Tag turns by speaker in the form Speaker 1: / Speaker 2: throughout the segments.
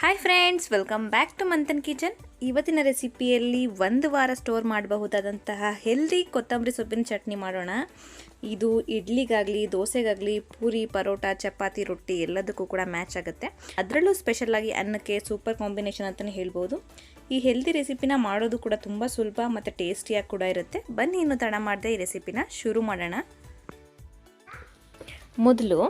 Speaker 1: Hi friends welcome back to Manthan kitchen ಇವತ್ತಿನ ರೆಸಿಪಿಯಲ್ಲಿ ಒಂದು ವಾರ ಸ್ಟೋರ್ ಮಾಡಬಹುದಾದಂತಹ ಹೆಲ್ದಿ ಕೊತ್ತಂಬರಿ ಸೊಪ್ಪಿನ ಚಟ್ನಿ ಮಾಡೋಣ. ಇದು ಇಡ್ಲಿಗಾಗಲಿ, ದೋಸೆಗಾಗಲಿ, ಪೂರಿ, ಪರೋಟ, ಚಪಾತಿ, ರೊಟ್ಟಿ ಎಲ್ಲದಕ್ಕೂ ಕೂಡ ಮ್ಯಾಚ್ ಆಗುತ್ತೆ. ಅದರಲ್ಲೂ ಸ್ಪೆಷಲಾಗಿ ಅನ್ನಕ್ಕೆ ಸೂಪರ್ ಕಾಂಬಿನೇಷನ್ ಅಂತಲೇ ಹೇಳ್ಬೋದು. ಈ ಹೆಲ್ದಿ ರೆಸಿಪಿನ ಮಾಡೋದು ಕೂಡ ತುಂಬ ಸುಲಭ ಮತ್ತು ಟೇಸ್ಟಿಯಾಗಿ ಕೂಡ ಇರುತ್ತೆ. ಬನ್ನಿ ಇನ್ನು ತಡ ಮಾಡದೆ ಈ ರೆಸಿಪಿನ ಶುರು ಮಾಡೋಣ. ಮೊದಲು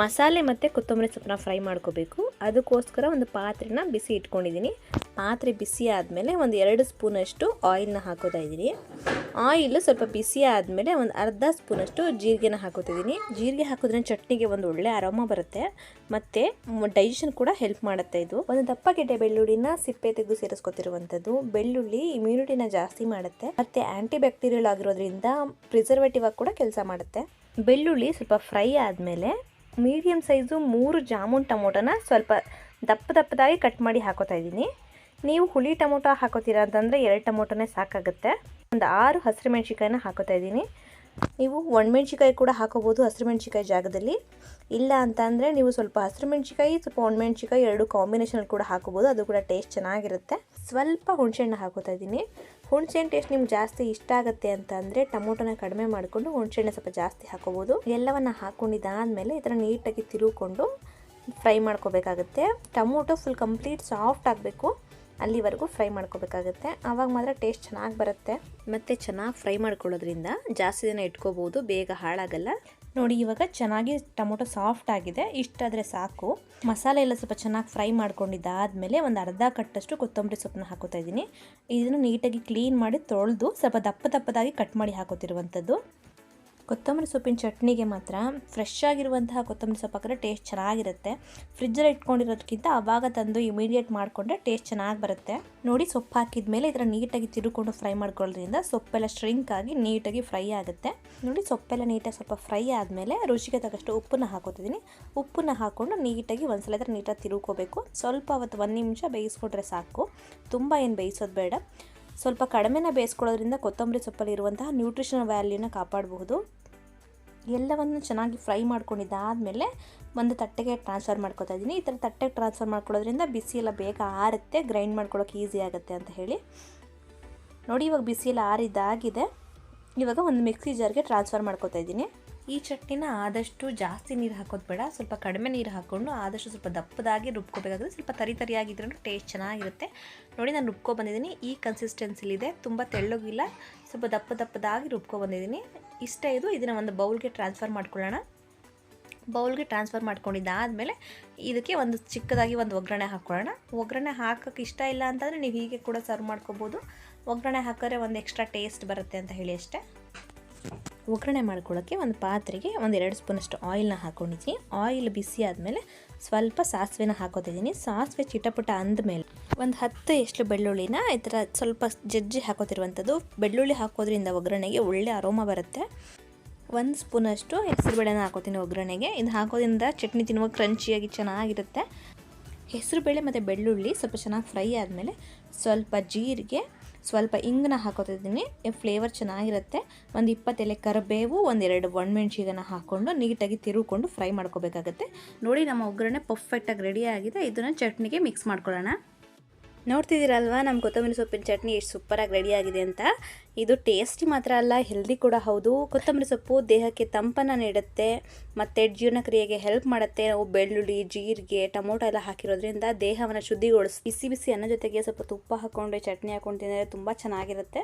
Speaker 1: ಮಸಾಲೆ ಮತ್ತು ಕೊತ್ತಂಬರಿ ಸೊಪ್ಪನ್ನ ಫ್ರೈ ಮಾಡ್ಕೋಬೇಕು. ಅದಕ್ಕೋಸ್ಕರ ಒಂದು ಪಾತ್ರೆನ ಬಿಸಿ ಇಟ್ಕೊಂಡಿದ್ದೀನಿ. ಪಾತ್ರೆ ಬಿಸಿ ಆದಮೇಲೆ ಒಂದು ಎರಡು ಸ್ಪೂನಷ್ಟು ಆಯಿಲ್ನ ಹಾಕೋತಾ ಇದ್ದೀನಿ. ಆಯಿಲ್ ಸ್ವಲ್ಪ ಬಿಸಿ ಆದಮೇಲೆ ಒಂದು ಅರ್ಧ ಸ್ಪೂನಷ್ಟು ಜೀರಿಗೆನ ಹಾಕೋತಿದ್ದೀನಿ ಜೀರಿಗೆ ಹಾಕೋದ್ರಿಂದ ಚಟ್ನಿಗೆ ಒಂದು ಒಳ್ಳೆ ಆರಾಮ ಬರುತ್ತೆ. ಮತ್ತು ಡೈಜೆಷನ್ ಕೂಡ ಹೆಲ್ಪ್ ಮಾಡುತ್ತೆ ಇದು. ಒಂದು ದಪ್ಪ ಗೆಡ್ಡೆ ಬೆಳ್ಳುಳ್ಳಿನ ಸಿಪ್ಪೆ ತೆಗೆದು ಸೇರಿಸ್ಕೊತಿರುವಂಥದ್ದು. ಬೆಳ್ಳುಳ್ಳಿ ಇಮ್ಯುನಿಟಿನ ಜಾಸ್ತಿ ಮಾಡುತ್ತೆ. ಮತ್ತು ಆ್ಯಂಟಿ ಬ್ಯಾಕ್ಟೀರಿಯಲ್ ಆಗಿರೋದ್ರಿಂದ ಪ್ರಿಸರ್ವೇಟಿವ್ ಆಗಿ ಕೂಡ ಕೆಲಸ ಮಾಡುತ್ತೆ. ಬೆಳ್ಳುಳ್ಳಿ ಸ್ವಲ್ಪ ಫ್ರೈ ಆದಮೇಲೆ ಮೀಡಿಯಮ್ ಸೈಜು ಮೂರು ಜಾಮೂನ್ ಟೊಮೊಟೊನ ಸ್ವಲ್ಪ ದಪ್ಪ ದಪ್ಪದಾಗಿ ಕಟ್ ಮಾಡಿ ಹಾಕೋತಾ ಇದ್ದೀನಿ. ನೀವು ಹುಳಿ ಟೊಮೊಟೊ ಹಾಕೋತೀರ ಅಂತಂದರೆ ಎರಡು ಟೊಮೊಟೊನೇ ಸಾಕಾಗುತ್ತೆ. ಒಂದು ಆರು ಹಸಿರು ಮೆಣಸಿಕಾಯಿನ ಹಾಕೋತಾ ಇದ್ದೀನಿ. ನೀವು ಒಣಮೆಣ್ಸಿಕಾಯಿ ಕೂಡ ಹಾಕೋಬೋದು ಹಸಿರು ಮೆಣಸಿಕಾಯಿ ಜಾಗದಲ್ಲಿ. ಇಲ್ಲ ಅಂತ ಅಂದರೆ ನೀವು ಸ್ವಲ್ಪ ಹಸಿರು ಮೆಣಸಿಕಾಯಿ ಸ್ವಲ್ಪ ಒಣಮೆಣ್ಸಿಕಾಯಿ ಎರಡು ಕಾಂಬಿನೇಷನಲ್ಲಿ ಕೂಡ ಹಾಕೋಬೋದು. ಅದು ಕೂಡ ಟೇಸ್ಟ್ ಚೆನ್ನಾಗಿರುತ್ತೆ. ಸ್ವಲ್ಪ ಹುಣಸೆಹಣ್ಣು ಹಾಕೋತಾ ಇದ್ದೀನಿ. ಹುಣಸೆಹಣ್ಣು ಟೇಸ್ಟ್ ನಿಮ್ಗೆ ಜಾಸ್ತಿ ಇಷ್ಟ ಆಗುತ್ತೆ ಅಂತ ಅಂದರೆ ಟೊಮೊಟೊನ ಕಡಿಮೆ ಮಾಡಿಕೊಂಡು ಹುಣಸೆಹಣ್ಣು ಸ್ವಲ್ಪ ಜಾಸ್ತಿ ಹಾಕೋಬೋದು. ಎಲ್ಲವನ್ನು ಹಾಕ್ಕೊಂಡಿದ್ದಾದಮೇಲೆ ಈ ಥರ ನೀಟಾಗಿ ತಿರುಗಿಕೊಂಡು ಫ್ರೈ ಮಾಡ್ಕೋಬೇಕಾಗುತ್ತೆ. ಟೊಮೊಟೊ ಫುಲ್ ಕಂಪ್ಲೀಟ್ ಸಾಫ್ಟ್ ಆಗಬೇಕು. ಅಲ್ಲಿವರೆಗೂ ಫ್ರೈ ಮಾಡ್ಕೋಬೇಕಾಗುತ್ತೆ. ಆವಾಗ ಮಾತ್ರ ಟೇಸ್ಟ್ ಚೆನ್ನಾಗಿ ಬರುತ್ತೆ. ಮತ್ತು ಚೆನ್ನಾಗಿ ಫ್ರೈ ಮಾಡ್ಕೊಳ್ಳೋದ್ರಿಂದ ಜಾಸ್ತಿ ದಿನ ಇಟ್ಕೋಬೋದು ಬೇಗ ಹಾಳಾಗಲ್ಲ. ನೋಡಿ ಇವಾಗ ಚೆನ್ನಾಗಿ ಟೊಮೊಟೊ ಸಾಫ್ಟ್ ಆಗಿದೆ. ಇಷ್ಟಾದರೆ ಸಾಕು. ಮಸಾಲೆ ಎಲ್ಲ ಸ್ವಲ್ಪ ಚೆನ್ನಾಗಿ ಫ್ರೈ ಮಾಡ್ಕೊಂಡಿದ್ದಾದಮೇಲೆ ಒಂದು ಅರ್ಧ ಕಟ್ಟಷ್ಟು ಕೊತ್ತಂಬರಿ ಸೊಪ್ಪನ್ನ ಹಾಕೋತಾ ಇದ್ದೀನಿ. ಇದನ್ನು ನೀಟಾಗಿ ಕ್ಲೀನ್ ಮಾಡಿ ತೊಳೆದು ಸ್ವಲ್ಪ ದಪ್ಪ ದಪ್ಪದಾಗಿ ಕಟ್ ಮಾಡಿ ಹಾಕೋತಿರುವಂಥದ್ದು. ಕೊತ್ತಂಬರಿ ಸೊಪ್ಪಿನ ಚಟ್ನಿಗೆ ಮಾತ್ರ ಫ್ರೆಶ್ ಆಗಿರುವಂತಹ ಕೊತ್ತಂಬರಿ ಸೊಪ್ಪು ಹಾಕಿದ್ರೆ ಟೇಸ್ಟ್ ಚೆನ್ನಾಗಿರುತ್ತೆ. ಫ್ರಿಜ್ಜಲ್ಲಿ ಇಟ್ಕೊಂಡಿರೋದಕ್ಕಿಂತ ಆವಾಗ ತಂದು ಇಮಿಡಿಯೇಟ್ ಮಾಡಿಕೊಂಡ್ರೆ ಟೇಸ್ಟ್ ಚೆನ್ನಾಗಿ ಬರುತ್ತೆ. ನೋಡಿ ಸೊಪ್ಪು ಹಾಕಿದ ಮೇಲೆ ಇದರ ನೀಟಾಗಿ ತಿರುಕೊಂಡು ಫ್ರೈ ಮಾಡ್ಕೊಳ್ಳೋದ್ರಿಂದ ಸೊಪ್ಪೆಲ್ಲ ಸ್ಟ್ರಿಂಕ್ ಆಗಿ ನೀಟಾಗಿ ಫ್ರೈ ಆಗುತ್ತೆ. ನೋಡಿ ಸೊಪ್ಪೆಲ್ಲ ನೀಟಾಗಿ ಸ್ವಲ್ಪ ಫ್ರೈ ಆದಮೇಲೆ ರುಚಿಗೆ ತಕ್ಕಷ್ಟು ಉಪ್ಪನ್ನ ಹಾಕೋತಿದ್ದೀನಿ. ಉಪ್ಪನ್ನ ಹಾಕ್ಕೊಂಡು ನೀಟಾಗಿ ಒಂದ್ಸಲ ಇದ್ರೆ ನೀಟಾಗಿ ತಿರುಕೋಬೇಕು ಸ್ವಲ್ಪ ಅವತ್ತು ಒಂದು ನಿಮಿಷ ಬೇಯಿಸ್ಕೊಂಡ್ರೆ ಸಾಕು. ತುಂಬ ಏನು ಬೇಯಿಸೋದು ಬೇಡ. ಸ್ವಲ್ಪ ಕಡಿಮೆನ ಬೇಯಿಸ್ಕೊಳ್ಳೋದ್ರಿಂದ ಕೊತ್ತಂಬರಿ ಸೊಪ್ಪಲ್ಲಿ ಇರುವಂತಹ ನ್ಯೂಟ್ರಿಷನಲ್ ವ್ಯಾಲ್ಯೂನ ಕಾಪಾಡಬಹುದು. ಎಲ್ಲವನ್ನು ಚೆನ್ನಾಗಿ ಫ್ರೈ ಮಾಡ್ಕೊಂಡಿದ್ದಾದಮೇಲೆ ಒಂದು ತಟ್ಟೆಗೆ ಟ್ರಾನ್ಸ್ಫರ್ ಮಾಡ್ಕೊತಾ ಇದ್ದೀನಿ. ಈ ಥರ ತಟ್ಟೆಗೆ ಟ್ರಾನ್ಸ್ಫರ್ ಮಾಡ್ಕೊಳ್ಳೋದ್ರಿಂದ ಬಿಸಿ ಎಲ್ಲ ಬೇಗ ಆರುತ್ತೆ ಗ್ರೈಂಡ್ ಮಾಡ್ಕೊಳ್ಳೋಕೆ ಈಸಿ ಆಗುತ್ತೆ ಅಂತ ಹೇಳಿ. ನೋಡಿ, ಇವಾಗ ಬಿಸಿ ಎಲ್ಲ ಆರಿದ್ದಾಗಿದೆ. ಇವಾಗ ಒಂದು ಮಿಕ್ಸಿ ಜಾರ್ಗೆ ಟ್ರಾನ್ಸ್ಫರ್ ಮಾಡ್ಕೊತಾ ಇದ್ದೀನಿ. ಈ ಚಟ್ನಿನ ಆದಷ್ಟು ಜಾಸ್ತಿ ನೀರು ಹಾಕೋದು ಬೇಡ. ಸ್ವಲ್ಪ ಕಡಿಮೆ ನೀರು ಹಾಕ್ಕೊಂಡು ಆದಷ್ಟು ಸ್ವಲ್ಪ ದಪ್ಪದಾಗಿ ರುಬ್ಕೋಬೇಕಾಗುತ್ತೆ. ಸ್ವಲ್ಪ ತರಿ ತರಿಯಾಗಿದ್ರೂ ಟೇಸ್ಟ್ ಚೆನ್ನಾಗಿರುತ್ತೆ. ನೋಡಿ, ನಾನು ರುಬ್ಕೊ ಬಂದಿದ್ದೀನಿ. ಈ ಕನ್ಸಿಸ್ಟೆನ್ಸಿಲಿದೆ ತುಂಬ ತೆಳ್ಳಗಿಲ್ಲ. ಸ್ವಲ್ಪ ದಪ್ಪ ದಪ್ಪದಾಗಿ ರುಬ್ಕೊ ಬಂದಿದ್ದೀನಿ. ಇಷ್ಟ ಇದು, ಇದನ್ನು ಒಂದು ಬೌಲ್ಗೆ ಟ್ರಾನ್ಸ್ಫರ್ ಮಾಡ್ಕೊಳ್ಳೋಣ. ಬೌಲ್ಗೆ ಟ್ರಾನ್ಸ್ಫರ್ ಮಾಡ್ಕೊಂಡಿದ್ದಾದಮೇಲೆ ಇದಕ್ಕೆ ಒಂದು ಚಿಕ್ಕದಾಗಿ ಒಂದು ಒಗ್ಗರಣೆ ಹಾಕ್ಕೊಳ್ಳೋಣ. ಒಗ್ಗರಣೆ ಹಾಕೋಕ್ಕೆ ಇಷ್ಟ ಇಲ್ಲ ಅಂತಂದರೆ ನೀವು ಹೀಗೆ ಕೂಡ ಸರ್ವ್ ಮಾಡ್ಕೋಬೋದು. ಒಗ್ಗರಣೆ ಹಾಕಿದ್ರೆ ಒಂದು ಎಕ್ಸ್ಟ್ರಾ ಟೇಸ್ಟ್ ಬರುತ್ತೆ ಅಂತ ಹೇಳಿ ಅಷ್ಟೇ. ಒಗ್ಗರಣೆ ಮಾಡ್ಕೊಳ್ಳೋಕ್ಕೆ ಒಂದು ಪಾತ್ರೆಗೆ ಒಂದು ಎರಡು ಸ್ಪೂನಷ್ಟು ಆಯಿಲ್ನ ಹಾಕ್ಕೊಂಡಿದ್ದೀನಿ ಆಯಿಲ್ ಬಿಸಿ ಆದಮೇಲೆ ಸ್ವಲ್ಪ ಸಾಸಿವೆನ ಹಾಕೋತಿದ್ದೀನಿ. ಸಾಸಿವೆ ಚಿಟಪಟ ಅಂದಮೇಲೆ ಒಂದು ಹತ್ತು ಎಷ್ಟು ಬೆಳ್ಳುಳ್ಳಿನ ಈ ಥರ ಸ್ವಲ್ಪ ಜಜ್ಜಿ ಹಾಕೋತಿರುವಂಥದ್ದು. ಬೆಳ್ಳುಳ್ಳಿ ಹಾಕೋದ್ರಿಂದ ಒಗ್ಗರಣೆಗೆ ಒಳ್ಳೆ ಅರೋಮ ಬರುತ್ತೆ. ಒಂದು ಸ್ಪೂನಷ್ಟು ಹೆಸರುಬೇಳೆನ ಹಾಕೋತೀನಿ ಒಗ್ಗರಣೆಗೆ. ಇದು ಹಾಕೋದ್ರಿಂದ ಚಟ್ನಿ ತಿನ್ನುವ ಕ್ರಂಚಿಯಾಗಿ ಚೆನ್ನಾಗಿರುತ್ತೆ. ಹೆಸರುಬೇಳೆ ಮತ್ತು ಬೆಳ್ಳುಳ್ಳಿ ಸ್ವಲ್ಪ ಚೆನ್ನಾಗಿ ಫ್ರೈ ಆದಮೇಲೆ ಸ್ವಲ್ಪ ಜೀರಿಗೆ, ಸ್ವಲ್ಪ ಇಂಗನ್ನ ಹಾಕೋತಿದ್ದೀನಿ. ಫ್ಲೇವರ್ ಚೆನ್ನಾಗಿರುತ್ತೆ. ಒಂದು ಇಪ್ಪತ್ತೆಲೆ ಕರಿಬೇವು ಒಂದೆರಡು ಒಣಮೆಣ್ಸಿಗನ ಹಾಕ್ಕೊಂಡು ನೀಟಾಗಿ ತಿರುಕೊಂಡು ಫ್ರೈ ಮಾಡ್ಕೋಬೇಕಾಗತ್ತೆ. ನೋಡಿ ನಮ್ಮ ಒಗ್ಗರಣೆ ಪರ್ಫೆಕ್ಟಾಗಿ ರೆಡಿ ಆಗಿದೆ. ಇದನ್ನು ಚಟ್ನಿಗೆ ಮಿಕ್ಸ್ ಮಾಡ್ಕೊಳ್ಳೋಣ. ನೋಡ್ತಿದ್ದೀರಲ್ವಾ? ನಮ್ಮ ಕೊತ್ತಂಬರಿ ಸೊಪ್ಪಿನ ಚಟ್ನಿ ಎಷ್ಟು ಸೂಪರಾಗಿ ಆಗಿದೆ ಅಂತ. ಇದು ಟೇಸ್ಟಿ ಮಾತ್ರ ಅಲ್ಲ ಹೆಲ್ದಿ ಕೂಡ ಹೌದು. ಕೊತ್ತಂಬರಿ ಸೊಪ್ಪು ದೇಹಕ್ಕೆ ತಂಪನ್ನು ನೀಡುತ್ತೆ, ಮತ್ತು ಜೀರ್ಣಕ್ರಿಯೆಗೆ ಹೆಲ್ಪ್ ಮಾಡುತ್ತೆ. ನಾವು ಬೆಳ್ಳುಳ್ಳಿ, ಜೀರಿಗೆ, ಟೊಮೊಟೊ ಎಲ್ಲ ಹಾಕಿರೋದ್ರಿಂದ ದೇಹವನ್ನು ಶುದ್ಧಿಗೊಳಿಸಿ, ಬಿಸಿ ಬಿಸಿ ಅನ್ನ ಜೊತೆಗೆ ಸ್ವಲ್ಪ ತುಪ್ಪ ಹಾಕ್ಕೊಂಡು ಚಟ್ನಿ ಹಾಕ್ಕೊಂಡು ತಿಂದರೆ ತುಂಬ ಚೆನ್ನಾಗಿರುತ್ತೆ.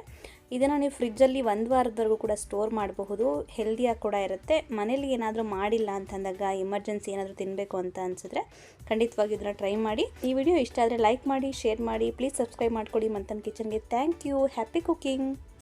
Speaker 1: ಇದನ್ನು ನೀವು ಫ್ರಿಜ್ಜಲ್ಲಿ ಒಂದು ವಾರದವರೆಗೂ ಕೂಡ ಸ್ಟೋರ್ ಮಾಡಬಹುದು. ಹೆಲ್ದಿಯಾಗಿ ಕೂಡ ಇರುತ್ತೆ. ಮನೇಲಿ ಏನಾದರೂ ಮಾಡಿಲ್ಲ ಅಂತಂದಾಗ ಎಮರ್ಜೆನ್ಸಿ ಏನಾದರೂ ತಿನ್ನಬೇಕು ಅಂತ ಅನಿಸಿದ್ರೆ ಖಂಡಿತವಾಗಿ ಇದನ್ನು ಟ್ರೈ ಮಾಡಿ. ಈ ವಿಡಿಯೋ ಇಷ್ಟ ಆದರೆ ಲೈಕ್ ಮಾಡಿ ಶೇರ್ ಮಾಡಿ ಪ್ಲೀಸ್ ಸಬ್ಸ್ಕ್ರೈಬ್ ಮಾಡ್ಕೊಳ್ಳಿ ಮಂತನ್ ಕಿಚನ್ಗೆ ಥ್ಯಾಂಕ್ ಯು ಹ್ಯಾಪಿ ಕುಕಿಂಗ್